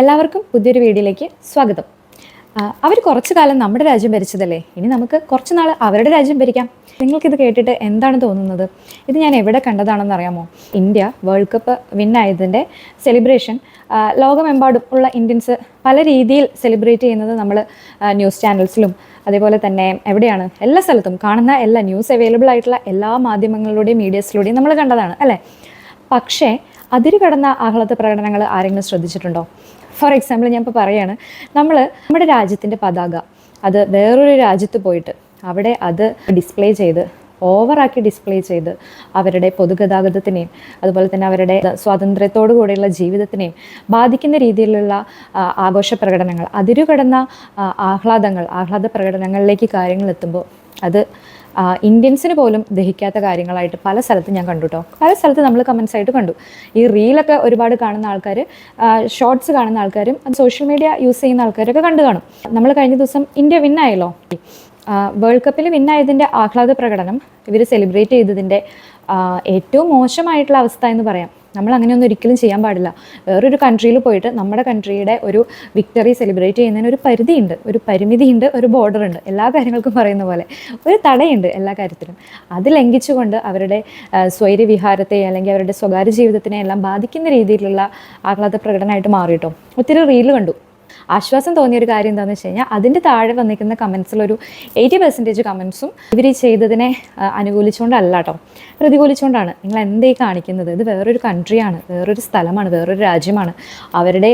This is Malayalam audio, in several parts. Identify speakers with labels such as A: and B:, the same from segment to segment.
A: എല്ലാവർക്കും പുതിയൊരു വീഡിയോയിലേക്ക് സ്വാഗതം. അവർ കുറച്ചു കാലം നമ്മുടെ രാജ്യം ഭരിച്ചതല്ലേ? ഇനി നമുക്ക് കുറച്ച് നാൾ അവരുടെ രാജ്യം ഭരിക്കാം. നിങ്ങൾക്കിത് കേട്ടിട്ട് എന്താണ് തോന്നുന്നത്? ഇത് ഞാൻ എവിടെ കണ്ടതാണെന്ന് അറിയാമോ? ഇന്ത്യ വേൾഡ് കപ്പ് വിന്നായതിന്റെ സെലിബ്രേഷൻ ലോകമെമ്പാടും ഉള്ള ഇന്ത്യൻസ് പല രീതിയിൽ സെലിബ്രേറ്റ് ചെയ്യുന്നത് നമ്മൾ ന്യൂസ് ചാനൽസിലും അതേപോലെ തന്നെ എവിടെയാണ്? എല്ലാ സ്ഥലത്തും കാണുന്ന എല്ലാ ന്യൂസ് അവൈലബിൾ ആയിട്ടുള്ള എല്ലാ മാധ്യമങ്ങളിലൂടെയും മീഡിയസിലൂടെയും നമ്മൾ കണ്ടതാണ് അല്ലേ? പക്ഷേ അതിരുകടന്ന ആഹ്ലാദ പ്രകടനങ്ങൾ ആരെങ്കിലും ശ്രദ്ധിച്ചിട്ടുണ്ടോ? ഫോർ എക്സാമ്പിൾ ഞാൻ ഇപ്പോൾ പറയുകയാണ് നമ്മൾ നമ്മുടെ രാജ്യത്തിന്റെ പതാക അത് വേറൊരു രാജ്യത്ത് പോയിട്ട് അവിടെ അത് ഡിസ്പ്ലേ ചെയ്ത് ഓവറാക്കി ഡിസ്പ്ലേ ചെയ്ത് അവരുടെ പൊതുഗതാഗതത്തിനെയും അതുപോലെ തന്നെ അവരുടെ സ്വാതന്ത്ര്യത്തോടു കൂടിയുള്ള ജീവിതത്തിനെയും ബാധിക്കുന്ന രീതിയിലുള്ള ആഘോഷ പ്രകടനങ്ങൾ അതിരുകടന്ന ആഹ്ലാദങ്ങൾ ആഹ്ലാദ പ്രകടനങ്ങളിലേക്ക് കാര്യങ്ങൾ എത്തുമ്പോൾ അത് ഇന്ത്യൻസിന് പോലും ദഹിക്കാത്ത കാര്യങ്ങളായിട്ട് പല സ്ഥലത്തും ഞാൻ കണ്ടു കേട്ടോ പല സ്ഥലത്ത് നമ്മൾ കമൻസ് ആയിട്ട് കണ്ടു. ഈ റീലൊക്കെ ഒരുപാട് കാണുന്ന ആൾക്കാർ ഷോർട്സ് കാണുന്ന ആൾക്കാരും സോഷ്യൽ മീഡിയ യൂസ് ചെയ്യുന്ന ആൾക്കാരൊക്കെ കണ്ടു കാണും. നമ്മൾ കഴിഞ്ഞ ദിവസം ഇന്ത്യ വിന്നായല്ലോ വേൾഡ് കപ്പിൽ വിന്നായതിന്റെ ആഹ്ലാദ പ്രകടനം ഇവർ സെലിബ്രേറ്റ് ചെയ്തതിന്റെ ഏറ്റവും മോശമായിട്ടുള്ള അവസ്ഥ എന്ന് പറയാം. നമ്മൾ അങ്ങനെയൊന്നും ഒരിക്കലും ചെയ്യാൻ പാടില്ല. വേറൊരു കൺട്രിയിൽ പോയിട്ട് നമ്മുടെ കൺട്രിയുടെ ഒരു വിക്ടറി സെലിബ്രേറ്റ് ചെയ്യുന്നതിന് ഒരു പരിധിയുണ്ട്. ഒരു പരിമിതിയുണ്ട് ഒരു ബോർഡർ ഉണ്ട് എല്ലാ കാര്യങ്ങൾക്കും പറയുന്ന പോലെ. ഒരു തടയുണ്ട് എല്ലാ കാര്യത്തിലും. അത് ലംഘിച്ചുകൊണ്ട് അവരുടെ സ്വൈര്യവിഹാരത്തെ അല്ലെങ്കിൽ അവരുടെ സ്വകാര്യ ജീവിതത്തിനെ എല്ലാം ബാധിക്കുന്ന രീതിയിലുള്ള ആഹ്ലാദ പ്രകടനമായിട്ട് മാറിയിട്ടോ? ഒത്തിരി റീൽ കണ്ടു. ആശ്വാസം തോന്നിയ ഒരു കാര്യം എന്താണെന്ന് വെച്ച് കഴിഞ്ഞാൽ അതിന്റെ താഴെ വന്നിരിക്കുന്ന കമൻസിലൊരു എയ്റ്റി പെർസെന്റേജ് കമൻസും ഇവർ ചെയ്തതിനെ അനുകൂലിച്ചുകൊണ്ടല്ല കേട്ടോ പ്രതികൂലിച്ചുകൊണ്ടാണ് നിങ്ങൾ എന്തേ കാണിക്കുന്നത്? ഇത് വേറൊരു കൺട്രിയാണ് വേറൊരു സ്ഥലമാണ് വേറൊരു രാജ്യമാണ്. അവരുടെ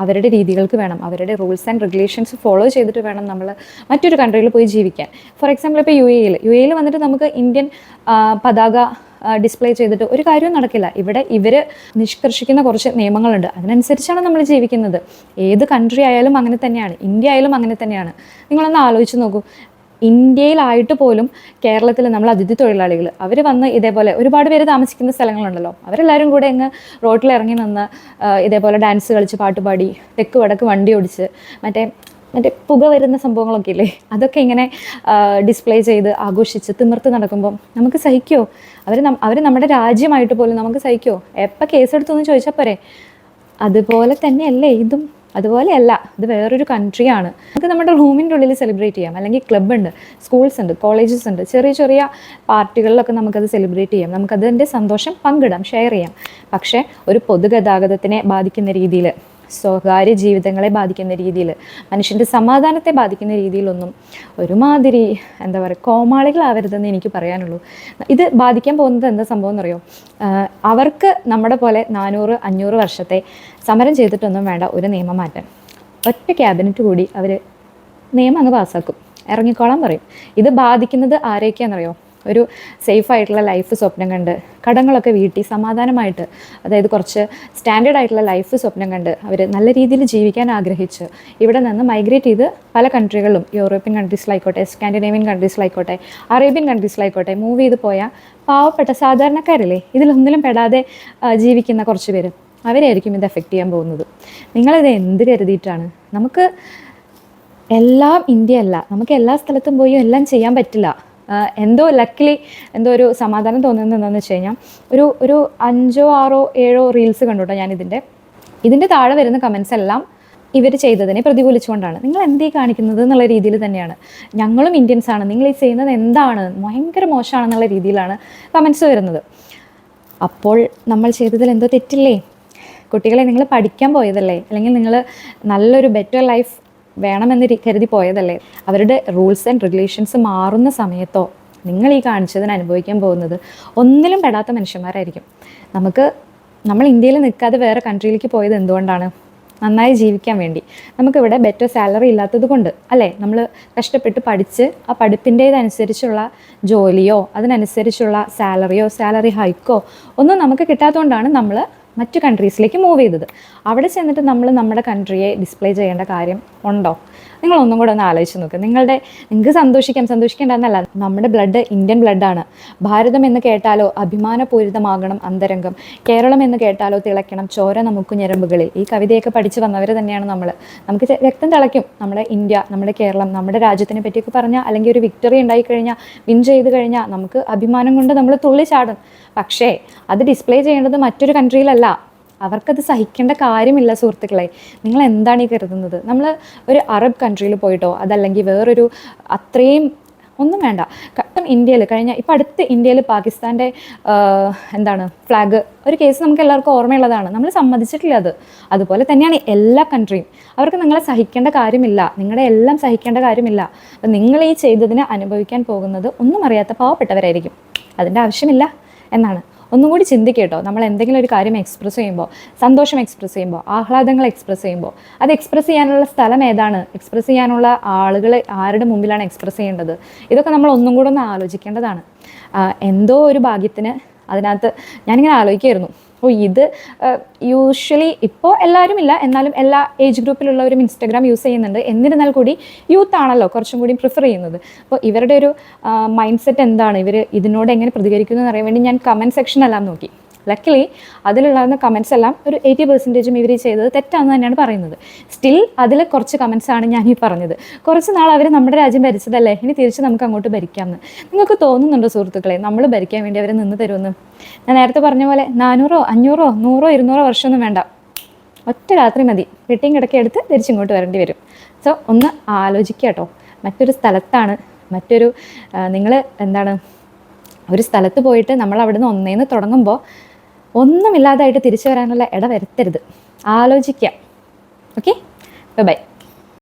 A: അവരുടെ രീതികൾക്ക് വേണം അവരുടെ റൂൾസ് ആൻഡ് റെഗുലേഷൻസ് ഫോളോ ചെയ്തിട്ട് വേണം നമ്മൾ മറ്റൊരു കൺട്രിയിൽ പോയി ജീവിക്കാൻ. ഫോർ എക്സാമ്പിൾ ഇപ്പോൾ യു എയിൽ യു എയിൽ വന്നിട്ട് നമുക്ക് ഇന്ത്യൻ പതാക ഡിസ്പ്ലേ ചെയ്തിട്ട് ഒരു കാര്യവും നടക്കില്ല. ഇവിടെ ഇവർ നിഷ്കർഷിക്കുന്ന കുറച്ച് നിയമങ്ങളുണ്ട്. അതിനനുസരിച്ചാണ് നമ്മൾ ജീവിക്കുന്നത്. ഏത് കൺട്രി ആയാലും അങ്ങനെ തന്നെയാണ്. ഇന്ത്യ ആയാലും അങ്ങനെ തന്നെയാണ്. നിങ്ങളൊന്ന് ആലോചിച്ച് നോക്കൂ. ഇന്ത്യയിലായിട്ട് പോലും കേരളത്തിൽ നമ്മൾ അതിഥി തൊഴിലാളികൾ അവർ വന്ന് ഇതേപോലെ ഒരുപാട് പേര് താമസിക്കുന്ന സ്ഥലങ്ങളുണ്ടല്ലോ. അവരെല്ലാവരും കൂടെ അങ്ങ് റോട്ടിൽ ഇറങ്ങി നിന്ന് ഇതേപോലെ ഡാൻസ് കളിച്ച് പാട്ടുപാടി തെക്ക് വടക്ക് വണ്ടി ഓടിച്ച് മറ്റേ മറ്റേ പുക വരുന്ന സംഭവങ്ങളൊക്കെ ഇല്ലേ അതൊക്കെ ഇങ്ങനെ ഡിസ്പ്ലേ ചെയ്ത് ആഘോഷിച്ച് തിമിർത്ത് നടക്കുമ്പോൾ നമുക്ക് സഹിക്കുമോ അവർ അവർ നമ്മുടെ രാജ്യമായിട്ട് പോലും നമുക്ക് സഹിക്കുമോ എപ്പോൾ കേസെടുത്തൊന്ന് ചോദിച്ചാൽ പോരെ? അതുപോലെ തന്നെയല്ലേ ഇതും. അതുപോലെയല്ല ഇത് വേറൊരു കൺട്രിയാണ് നമുക്ക് നമ്മുടെ റൂമിന്റെ ഉള്ളിൽ സെലിബ്രേറ്റ് ചെയ്യാം. അല്ലെങ്കിൽ ക്ലബ്ബ് ഉണ്ട് സ്കൂൾസ് ഉണ്ട് കോളേജസ് ഉണ്ട്. ചെറിയ ചെറിയ പാർട്ടികളിലൊക്കെ നമുക്കത് സെലിബ്രേറ്റ് ചെയ്യാം. നമുക്കതിന്റെ സന്തോഷം പങ്കിടാം ഷെയർ ചെയ്യാം. പക്ഷേ ഒരു പൊതുഗതാഗതത്തിനെ ബാധിക്കുന്ന രീതിയിൽ സ്വകാര്യ ജീവിതങ്ങളെ ബാധിക്കുന്ന രീതിയിൽ മനുഷ്യന്റെ സമാധാനത്തെ ബാധിക്കുന്ന രീതിയിലൊന്നും ഒരുമാതിരി എന്താ പറയുക കോമാളികളാവരുതെന്ന് എനിക്ക് പറയാനുള്ളൂ. ഇത് ബാധിക്കാൻ പോകുന്നത് എന്താ സംഭവം എന്നറിയോ? അവർക്ക് നമ്മുടെ പോലെ നാനൂറ് അഞ്ഞൂറ് വർഷത്തെ സമരം ചെയ്തിട്ടൊന്നും വേണ്ട ഒരു നിയമം മാറ്റാൻ ഒറ്റ ക്യാബിനറ്റ് കൂടി അവർ നിയമം അങ്ങ് പാസ്സാക്കും. ഇറങ്ങിക്കോളാൻ പറയും. ഇത് ബാധിക്കുന്നത് ആരെയൊക്കെയാണെന്നറിയോ ഒരു സേഫ് ആയിട്ടുള്ള ലൈഫ് സ്വപ്നം കണ്ട് കടങ്ങളൊക്കെ വീട്ടി സമാധാനമായിട്ട് അതായത് കുറച്ച് സ്റ്റാൻഡേർഡ് ആയിട്ടുള്ള ലൈഫ് സ്വപ്നം കണ്ട് അവർ നല്ല രീതിയിൽ ജീവിക്കാൻ ആഗ്രഹിച്ച് ഇവിടെ നിന്ന് മൈഗ്രേറ്റ് ചെയ്ത് പല കൺട്രികളിലും യൂറോപ്യൻ കൺട്രീസിലായിക്കോട്ടെ സ്കാൻഡിനേവിയൻ കൺട്രീസിലായിക്കോട്ടെ അറേബ്യൻ കൺട്രീസിലായിക്കോട്ടെ മൂവ് ചെയ്ത് പോയ പാവപ്പെട്ട സാധാരണക്കാരല്ലേ? ഇതിലൊന്നിലും പെടാതെ ജീവിക്കുന്ന കുറച്ച് പേര്. അവരെയായിരിക്കും ഇത് എഫക്റ്റ് ചെയ്യാൻ പോകുന്നത്. നിങ്ങളിത് എന്ത് കരുതിയിട്ടാണ്? നമുക്ക് എല്ലാം ഇന്ത്യ അല്ല. നമുക്ക് എല്ലാ സ്ഥലത്തും പോയി എല്ലാം ചെയ്യാൻ പറ്റില്ല. എന്തോ ലക്കിലി എന്തോ ഒരു സമാധാനം തോന്നുന്നത് എന്താണെന്ന് വെച്ച് കഴിഞ്ഞാൽ ഒരു ഒരു അഞ്ചോ ആറോ ഏഴോ റീൽസ് കണ്ടുട്ടോ ഞാൻ ഞാനിതിന്റെ ഇതിന്റെ താഴെ വരുന്ന കമൻസ് എല്ലാം ഇവർ ചെയ്തതിനെ പ്രതികൂലിച്ചുകൊണ്ടാണ്. നിങ്ങൾ എന്തേ കാണിക്കുന്നത് എന്നുള്ള രീതിയിൽ തന്നെയാണ്. ഞങ്ങളും ഇന്ത്യൻസ് ആണ്. നിങ്ങൾ ഈ ചെയ്യുന്നത് എന്താണ്? ഭയങ്കര മോശമാണെന്നുള്ള രീതിയിലാണ് കമൻസ് വരുന്നത്. അപ്പോൾ നമ്മൾ ചെയ്തതിൽ എന്തോ തെറ്റില്ലേ? കുട്ടികളെ നിങ്ങൾ പഠിക്കാൻ പോയതല്ലേ? അല്ലെങ്കിൽ നിങ്ങൾ നല്ലൊരു ബെറ്റർ ലൈഫ് വേണമെന്ന് കരുതി പോയതല്ലേ? അവരുടെ റൂൾസ് ആൻഡ് റെഗുലേഷൻസ് മാറുന്ന സമയത്തോ നിങ്ങൾ ഈ കാണിച്ചതിന് അനുഭവിക്കാൻ പോകുന്നത് ഒന്നിലും പെടാത്ത മനുഷ്യന്മാരായിരിക്കും. നമുക്ക് നമ്മൾ ഇന്ത്യയിൽ നിൽക്കാതെ വേറെ കൺട്രിയിലേക്ക് പോയത് എന്തുകൊണ്ടാണ്? നന്നായി ജീവിക്കാൻ വേണ്ടി. നമുക്കിവിടെ ബെറ്റർ സാലറി ഇല്ലാത്തത് കൊണ്ട് അല്ലേ? നമ്മൾ കഷ്ടപ്പെട്ട് പഠിച്ച് ആ പഠിപ്പിന്റേതനുസരിച്ചുള്ള ജോലിയോ അതിനനുസരിച്ചുള്ള സാലറിയോ സാലറി ഹൈക്കോ ഒന്നും നമുക്ക് കിട്ടാത്തതുകൊണ്ടാണ് നമ്മൾ മറ്റു കൺട്രീസിലേക്ക് മൂവ് ചെയ്തത്. അവിടെ ചെന്നിട്ട് നമ്മൾ നമ്മുടെ കൺട്രിയെ ഡിസ്പ്ലേ ചെയ്യേണ്ട കാര്യം ഉണ്ടോ? നിങ്ങൾ ഒന്നും കൂടെ ഒന്ന് ആലോചിച്ച് നോക്കുക നിങ്ങളുടെ നിങ്ങൾക്ക് സന്തോഷിക്കാം സന്തോഷിക്കേണ്ടെന്നല്ല നമ്മുടെ ബ്ലഡ് ഇന്ത്യൻ ബ്ലഡാണ് ഭാരതം എന്ന് കേട്ടാലോ അഭിമാനപൂരിതമാകണം അന്തരംഗം. കേരളം എന്ന് കേട്ടാലോ തിളയ്ക്കണം ചോര നമുക്ക് ഞരമ്പുകളിൽ. ഈ കവിതയൊക്കെ പഠിച്ചു വന്നവർ തന്നെയാണ് നമ്മൾ നമുക്ക് രക്തം തിളയ്ക്കും. നമ്മുടെ ഇന്ത്യ നമ്മുടെ കേരളം നമ്മുടെ രാജ്യത്തിനെ പറ്റിയൊക്കെ പറഞ്ഞാൽ അല്ലെങ്കിൽ ഒരു വിക്ടറി ഉണ്ടായി കഴിഞ്ഞാൽ വിൻ ചെയ്ത് കഴിഞ്ഞാൽ നമുക്ക് അഭിമാനം കൊണ്ട് നമ്മൾ തുള്ളി ചാടും പക്ഷേ അത് ഡിസ്പ്ലേ ചെയ്യേണ്ടത് മറ്റൊരു കൺട്രിയിലല്ല അവർക്കത് സഹിക്കേണ്ട കാര്യമില്ല സുഹൃത്തുക്കളെ. നിങ്ങൾ എന്താണ് ഈ കരുതുന്നത്? നമ്മൾ ഒരു അറബ് കൺട്രിയിൽ പോയിട്ടോ അതല്ലെങ്കിൽ വേറൊരു അത്രയും ഒന്നും വേണ്ട. കട്ടം ഇന്ത്യയിൽ കഴിഞ്ഞ ഇപ്പം അടുത്ത് ഇന്ത്യയിൽ പാകിസ്ഥാന്റെ എന്താണ് ഫ്ലാഗ് ഒരു കേസ് നമുക്ക് എല്ലാവർക്കും ഓർമ്മയുള്ളതാണ്. നമ്മൾ സമ്മതിച്ചിട്ടില്ല അത്. അതുപോലെ തന്നെയാണ് എല്ലാ കൺട്രിയും അവർക്ക് നിങ്ങളെ സഹിക്കേണ്ട കാര്യമില്ല. നിങ്ങളുടെ എല്ലാം സഹിക്കേണ്ട കാര്യമില്ല. അപ്പം നിങ്ങൾ ഈ ചെയ്തതിനെ അനുഭവിക്കാൻ പോകുന്നത് ഒന്നും അറിയാത്ത പാവപ്പെട്ടവരായിരിക്കും. അതിന്റെ ആവശ്യമില്ല എന്നാണ്. ഒന്നും കൂടി ചിന്തിക്കുക നമ്മൾ എന്തെങ്കിലും ഒരു കാര്യം എക്സ്പ്രസ് ചെയ്യുമ്പോൾ സന്തോഷം എക്സ്പ്രസ് ചെയ്യുമ്പോൾ ആഹ്ലാദങ്ങൾ എക്സ്പ്രസ് ചെയ്യുമ്പോൾ അത് എക്സ്പ്രസ് ചെയ്യാനുള്ള സ്ഥലം ഏതാണ്? എക്സ്പ്രസ് ചെയ്യാനുള്ള ആളുകൾ ആരുടെ മുമ്പിലാണ് എക്സ്പ്രസ് ചെയ്യേണ്ടത്? ഇതൊക്കെ നമ്മൾ ഒന്നും കൂടെ ഒന്ന് ആലോചിക്കേണ്ടതാണ്. എന്തോ ഒരു ഭാഗ്യത്തിന് അതിനകത്ത് ഞാനിങ്ങനെ ആലോചിക്കുമായിരുന്നു അപ്പോൾ ഇത് യൂഷ്വലി ഇപ്പോൾ എല്ലാവരും ഇല്ല എന്നാലും എല്ലാ ഏജ് ഗ്രൂപ്പിലുള്ളവരും ഇൻസ്റ്റാഗ്രാം യൂസ് ചെയ്യുന്നുണ്ട്. എന്നിരുന്നാൽ കൂടി യൂത്ത് ആണല്ലോ കുറച്ചും കൂടി പ്രിഫർ ചെയ്യുന്നത്. അപ്പോൾ ഇവരുടെ ഒരു മൈൻഡ് സെറ്റ് എന്താണ്? ഇവർ ഇതിനോട് എങ്ങനെ പ്രതികരിക്കുന്നു എന്ന് അറിയാൻ വേണ്ടി ഞാൻ കമന്റ് സെക്ഷനെല്ലാം നോക്കി. ലക്കിലി അതിലുള്ള കമൻസ് എല്ലാം ഒരു എയ്റ്റി പെർസെന്റേജും ഇവർ ചെയ്തത് തെറ്റാണെന്ന് തന്നെയാണ് പറയുന്നത്. സ്റ്റിൽ അതിൽ കുറച്ച് കമൻസ് ആണ് ഞാൻ ഈ പറഞ്ഞത്. കുറച്ച് നാൾ അവർ നമ്മുടെ രാജ്യം ഭരിച്ചതല്ലേ? ഇനി തിരിച്ച് നമുക്ക് അങ്ങോട്ട് ഭരിക്കാമെന്ന് നിങ്ങൾക്ക് തോന്നുന്നുണ്ടോ സുഹൃത്തുക്കളെ? നമ്മൾ ഭരിക്കാൻ വേണ്ടി അവർ നിന്ന് തരുമെന്ന്. ഞാൻ നേരത്തെ പറഞ്ഞ പോലെ നാനൂറോ അഞ്ഞൂറോ നൂറോ ഇരുന്നൂറോ വർഷമൊന്നും വേണ്ട. ഒറ്റ രാത്രി മതി. വെട്ടിയും കിടക്കി എടുത്ത് തിരിച്ചിങ്ങോട്ട് വരേണ്ടി വരും. സോ ഒന്ന് ആലോചിക്കുക കേട്ടോ. മറ്റൊരു സ്ഥലത്താണ്. മറ്റൊരു നിങ്ങൾ എന്താണ്? ഒരു സ്ഥലത്ത് പോയിട്ട് നമ്മൾ അവിടെ നിന്ന് ഒന്നേന്ന് തുടങ്ങുമ്പോൾ ഒന്നുമില്ലാതായിട്ട് തിരിച്ചു വരാനുള്ള ഇട വരുത്തരുത്. ആലോചിക്കുക ഓക്കെ ബൈ